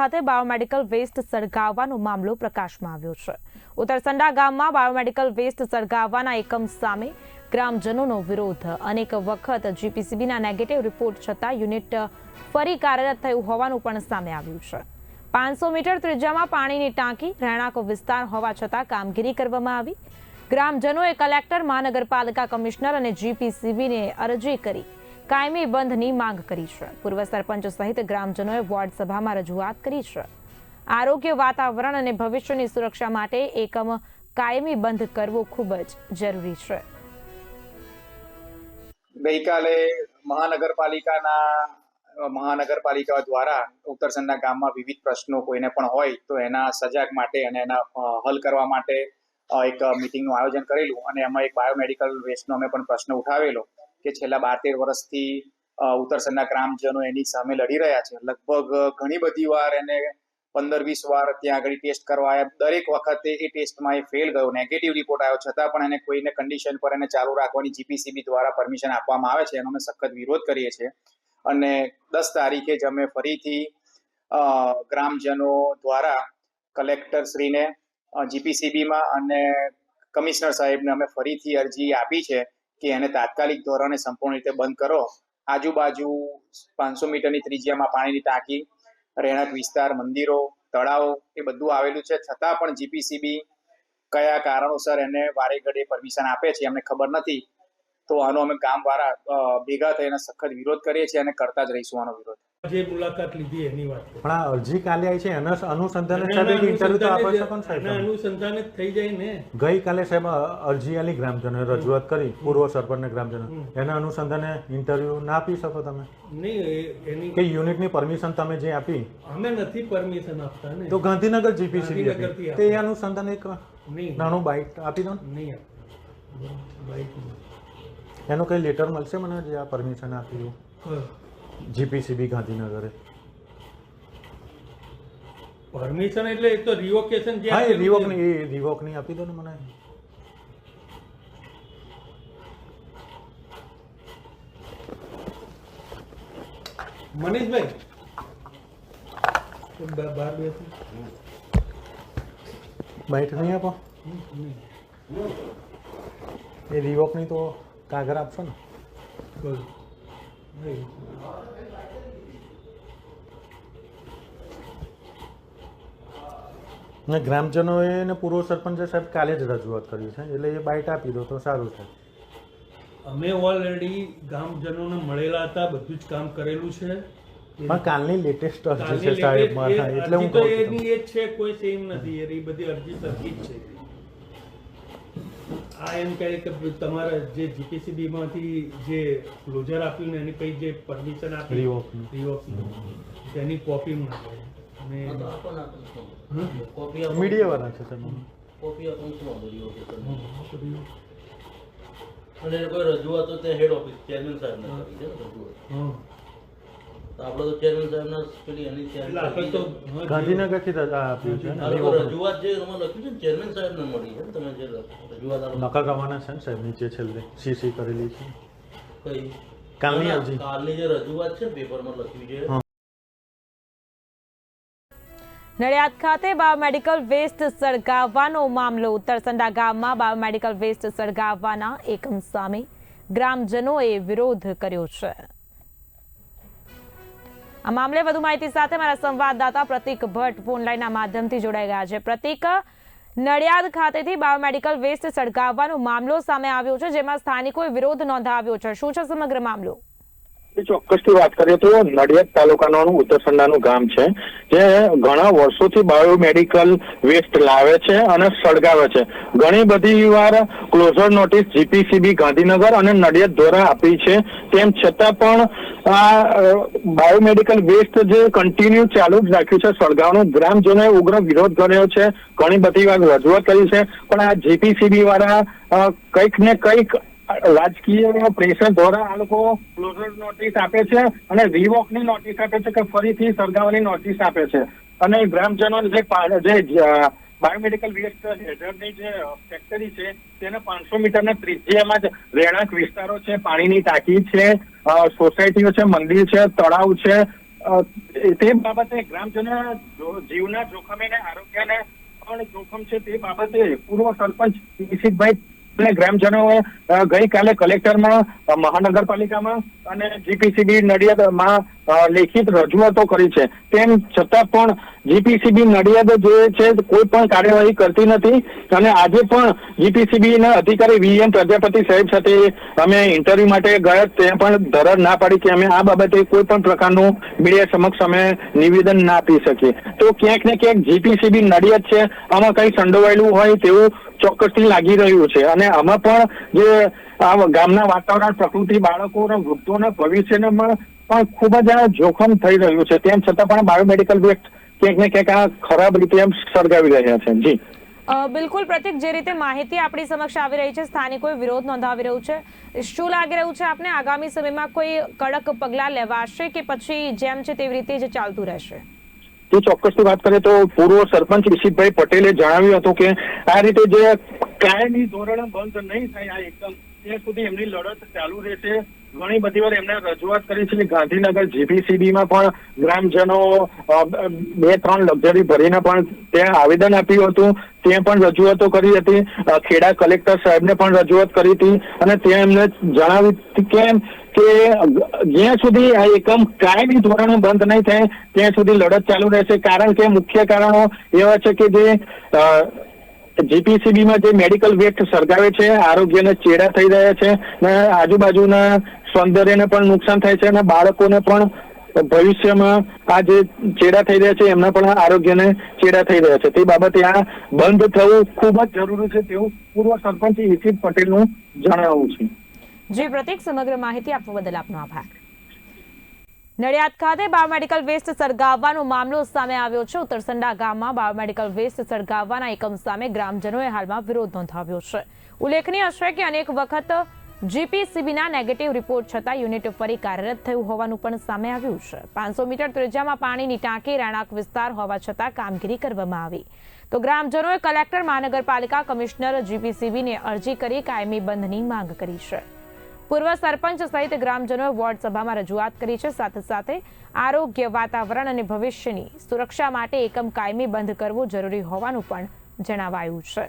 ખાતે biomedical waste સળગાવવાનો મામલો પ્રકાશમાં આવ્યો છે. ઉત્તરસંડા ગામમાં બાયોમેડિકલ વેસ્ટ સળગાવવાના એકમ સામે ગ્રામજનોનો વિરોધ. અનેક વખત જીપીસીબીના નેગેટિવ રિપોર્ટ છતાં યુનિટ ફરી કાર્યરત થયું હોવાનું પણ સામે આવ્યું છે. પાંચસો મીટર ત્રિજ્યામાં પાણીની ટાંકી રહેણાંક વિસ્તાર હોવા છતાં કામગીરી કરવામાં આવી. ગ્રામજનોએ કલેક્ટર, મહાનગરપાલિકા કમિશનર અને જીપીસીબીને અરજી કરી. કાયમી બંધની માંગ કરી છે. પૂર્વ સરપંચ સહિત ગ્રામજનોએ વોર્ડ સભામાં રજૂઆત કરી છે. આરોગ્ય, વાતાવરણ અને ભવિષ્યની સુરક્ષા માટે એકમ કાયમી બંધ કરવો ખૂબ જ જરૂરી છે. ગઈકાલે મહાનગરપાલિકાના મહાનગરપાલિકા દ્વારા ઉત્તરસનના ગામમાં વિવિધ પ્રશ્નો કોઈને પણ હોય તો એના સજાગ માટે અને એના હલ કરવા માટે એક મિટિંગનું આયોજન કરેલું અને એમાં એક બાયોમેડિકલ વેસ્ટનો અમે પણ પ્રશ્ન ઉઠાવેલો. કે છેલ્લા બાર તેર વર્ષથી અ, ઉત્તરસંડા ગ્રામજનો એની સામે લડી રહ્યા છે. લગભગ ઘણી બધી વાર એને પંદર વીસ વાર ત્યાં આગળ ટેસ્ટ કરવા આવ્યા. દરેક વખતે એ ટેસ્ટમાં એ ફેલ ગયો. નેગેટિવ રિપોર્ટ આવ્યો. છતાં પણ એને કોઈને કન્ડિશન પર એને ચાલુ રાખવાની જીપીસીબી દ્વારા પરમિશન આપવામાં આવે છે. એનો અમે સખત વિરોધ કરીએ છીએ. અને દસ તારીખે જ અમે ફરીથી ગ્રામજનો દ્વારા કલેક્ટર શ્રીને જીપીસીબીમાં અને કમિશનર સાહેબને અમે ફરીથી અરજી આપી છે. કે એને તાત્કાલિક ધોરણે સંપૂર્ણ રીતે બંધ કરો. આજુબાજુ પાંચસો મીટરની ત્રિજ્યામાં પાણીની ટાંકી, રહેણાંક વિસ્તાર, મંદિરો, તળાવો એ બધું આવેલું છે. છતાં પણ જીપીસીબી કયા કારણોસર એને વારે ઘડે પરમિશન આપે છે એમને ખબર નથી. તો આનો અમે ગામ વાળા ભેગા થઈને સખત વિરોધ કરીએ છીએ અને કરતા જ રહીશું આનો વિરોધ. જે મુલાકાત લીધી એની વાત પણ આ અરજી કાલે આવી છે એના અનુસંધાને અને સાહેબ ઇન્ટરવ્યુ તો આપી શકો ને સાહેબ અનુસંધાને થઈ જાય ને. ગઈકાલે સાહેબ અરજી આલી ગ્રામજનોએ રજૂઆત કરી પૂર્વ સરપંચને ગ્રામજનો. એના અનુસંધાને ઇન્ટરવ્યુ ના આપી શકો તમે? નહીં એની કે યુનિટની પરમિશન તમે જે આપી? અમે નથી પરમિશન આપતા ને. તો ગાંધીનગર ગાંધીનગરથી આપી તે અનુસંધાન એક નાનું બાઇટ આપી દો ને. નહીં આપતા. એનો એનું કઈ લેટર મળશે મને જે આ પરમિશન આપ્યું. જીપીસીબી ગાંધીનગરે. પરમિશન એટલે એક તો રિવોકેશન જે હા એ આપેલું રિવોક છે. ની. એ રિવોકની આપી દો ને મને. મનીષભાઈ. બહાર બેસી. બાઇટ નહીં આપો. એ રિવોકની તો કાગળ આપશો ને. ને ગ્રામજનોએ ને પૂર્વ સરપંચે સાહેબ કાલે જ રજૂઆત કરી છે એટલે એ બાઇટ આપી દો તો સારું છે. અમે ઓલરેડી ગામજનોને મળેલા હતા બધું જ કામ કરેલું છે. પણ કાલની લેટેસ્ટ અરજી છે સાહેબ એટલે હું તો એની એ છે કોઈ સેમ નથી એ બધી અરજી સરખી જ છે. આ એમ કહે કે તમારા જે જીપીસીબી માંથી જે ક્લોઝર આપ્યું ને એની કઈ જે પરમિશન આપી Revoke-નું. Revoke-નું. તેની કોપી માંગે અને? કોપી મીડિયા વાળા છે તમે કોપી આપો શું તો બીજું. અને કોઈ રજૂઆત તો હેડ ઓફિસ ચેરમેન સાહેબને કરી છે રજૂઆત આપણે તો ચેરમેન સાહેબના પેલી એની એટલે ત્યાં આપણે તો હા, ગાંધીનગરથી આપ્યું છે આ લોકો Revoke-નું. રજૂઆત જે એમાં લખ્યું છે ને ચેરમેન સાહેબને મળી છે તમે જે રજૂઆત આ લોકો- નકલ રવાના છે ને સાહેબ નીચે છેલ્લે સીસી કરેલી છે. કઈ? કાલની ના, કાલની જે રજૂઆત છે પેપરમાં લખ્યું છે. નડિયાદ ખાતે બાયોમેડિકલ વેસ્ટ સળગાવવાનો મામલો ઉત્તરસંડા ગામમાં બાયોમેડિકલ વેસ્ટ સળગાવવાના એકમ સામે ગ્રામજનોએ વિરોધ કર્યો છે. આ મામલે વધુ માહિતી સાથે મારા સંવાદદાતા પ્રતિક ભટ્ટ ફોનલાઈનના માધ્યમથી જોડાઈ ગયા છે. પ્રતિક, નડિયાદ ખાતેથી બાયોમેડિકલ વેસ્ટ સળગાવવાનો મામલો સામે આવ્યો છે, જેમાં સ્થાનિકોએ વિરોધ નોંધાવ્યો છે. શું છે સમગ્ર મામલો? ચોક્કસથી વાત કરીએ તો નડિયાદ તાલુકાનું ઉત્તરસંડાનું ગામ છે, જે ઘણા વર્ષોથી બાયોમેડિકલ વેસ્ટ લાવે છે અને સળગાવે છે. ઘણી બધી વાર ક્લોઝર નોટિસ જીપીસીબી ગાંધીનગર અને નડિયાદ દ્વારા આપી છે. તેમ છતાં પણ આ બાયોમેડિકલ વેસ્ટ જે કન્ટિન્યુ ચાલુ જ રાખ્યું છે, સળગાવવાનું ગ્રામજનોએ ઉગ્ર વિરોધ કર્યો છે. ઘણી બધી વાર રજૂઆત કરી છે. પણ આ જીપીસીબી વાળા કંઈક ને કંઈક રાજકીય પ્રેશર દ્વારા આ લોકો ક્લોઝર નોટિસ આપે છે અને રીવોકની નોટિસ આપે છે કે ફરીથી સળગાવવાની નોટિસ આપે છે. અને ગ્રામજનો જે જે બાયોમેડિકલ વેસ્ટ હેઝર્ડની જે ફેક્ટરી છે, તેને પાંચસો મીટરના ત્રિજ્યામાં જ રહેણાંક વિસ્તારો છે, પાણીની ટાંકી છે સોસાયટીઓ છે, મંદિર છે, તળાવ છે તે બાબતે ગ્રામજનો જીવના જોખમે ને આરોગ્યને પણ જોખમ છે તે બાબતે પૂર્વ સરપંચ નિશિતભાઈ અને ગ્રામજનોએ ગઈકાલે કલેક્ટરમાં મહાનગરપાલિકામાં અને જીપીસીબી નડિયાદમાં લેખિત રજૂઆતો કરી છે. તેમ છતાં પણ જીપીસીબી નડિયાદ જે છે, કોઈ પણ કાર્યવાહી કરતી નથી. અને આજે પણ જીપીસીબી ના અધિકારી વીએમ પ્રજાપતિ સાહેબ સાથે અમે ઇન્ટરવ્યુ માટે ગયા. ત્યાં પણ ધરર ના પાડી કે અમે આ બાબતે કોઈ પણ પ્રકારનું મીડિયા સમક્ષ અમે નિવેદન ના આપી શકીએ. તો ક્યાંક ને ક્યાંક જીપીસીબી નડિયાદ છે. આમાં કઈ સંડોવાયેલું હોય તેવું ચોક્કસથી લાગી રહ્યું છે. અને આમાં પણ જે આ ગામના વાતાવરણ, પ્રકૃતિ, બાળકો અને વૃદ્ધોના ભવિષ્યને પણ ખૂબ જ જોખમ થઈ રહ્યું છે. તેમ છતાં પણ બાયોમેડિકલ વેસ્ટ ક્યાંક ને ક્યાંક આ ખરાબ રીતે એમ સળગાવી રહ્યા છે. જી. બિલકુલ પ્રતિક, જે રીતે માહિતી આપણી સમક્ષ આવી રહી છે, સ્થાનિકોએ વિરોધ નોંધાવી રહ્યું છે. શું લાગી રહ્યું છે આપને? આગામી સમયમાં કોઈ કડક પગલાં લેવાશે કે પછી જેમ છે તેવી રીતે જ ચાલતું રહેશે? તે ચોક્કસથી વાત કરીએ તો પૂર્વ સરપંચ ઋષિભાઈ પટેલે જણાવ્યું હતું કે આ રીતે જે કાયમી ધોરણે બંધ નહીં થાય આ એકદમ, ત્યાં સુધી એમની લડત ચાલુ રહેશે. ઘણી બધી વાર એમને રજૂઆત કરી છે કે ગાંધીનગર જીપીસીબીમાં પણ ગ્રામજનો બે, ત્રણ લક્ઝરી ભરીને પણ ત્યાં આવેદન આપ્યું હતું. ત્યાં પણ રજૂઆતો કરી હતી. ખેડા કલેક્ટર સાહેબને પણ રજૂઆત કરી હતી. અને ત્યાં એમને જણાવ્યું કેમ કે જ્યાં સુધી આ એકમ કાયમી ધોરણે બંધ નહીં થાય, ત્યાં સુધી લડત ચાલુ રહેશે. કારણ કે મુખ્ય કારણો એવા છે કે જે જીપીસીબીમાં જે મેડિકલ વેસ્ટ સળગાવે છે, આરોગ્યને ચેડા થઈ રહ્યા છે ને આજુબાજુના સૌંદર્યને પણ નુકસાન થાય છે અને બાળકોને પણ ભવિષ્યમાં આ જે ચેડા થઈ રહ્યા છે, એમના પણ આરોગ્યને ચેડા થઈ રહ્યા છે. તે બાબતે આ બંધ થવું ખૂબ જ જરૂરી છે તેવું પૂર્વ સરપંચ ઈશિત પટેલનું જણાવવું છે. જી, પ્રતિક સમગ્ર માહિતી આપવા બદલ આપનો આભાર. નડિયાદ ખાતે બાયોમેડિકલ વેસ્ટ સળગાવવાનો મામલો સામે આવ્યો છે. ઉત્તરસંડા ગામમાં બાયોમેડિકલ વેસ્ટ સળગાવવાના એકમ સામે ગ્રામજનોએ હાલમાં વિરોધ નોંધાવ્યો છે. ઉલ્લેખનીય છે કે અનેક વખત જીપીસીબીના નેગેટિવ રિપોર્ટ છતાં યુનિટ ફરી કાર્યરત થયું હોવાનું પણ સામે આવ્યું છે. પાંચસો મીટર ત્રિજ્યામાં પાણીની ટાંકી, રહેણાંક વિસ્તાર હોવા છતાં કામગીરી કરવામાં આવી. તો ગ્રામજનોએ કલેક્ટર, મહાનગરપાલિકા કમિશનર, જીપીસીબીને અરજી કરી કાયમી બંધની માંગ કરી છે. પૂર્વ સરપંચ સહિત ગ્રામજનોએ વોર્ડ સભામાં રજૂઆત કરી છે. સાથે સાથે આરોગ્ય, વાતાવરણ અને ભવિષ્યની સુરક્ષા માટે એકમ કાયમી બંધ કરવું જરૂરી હોવાનું પણ જણાવાયું છે.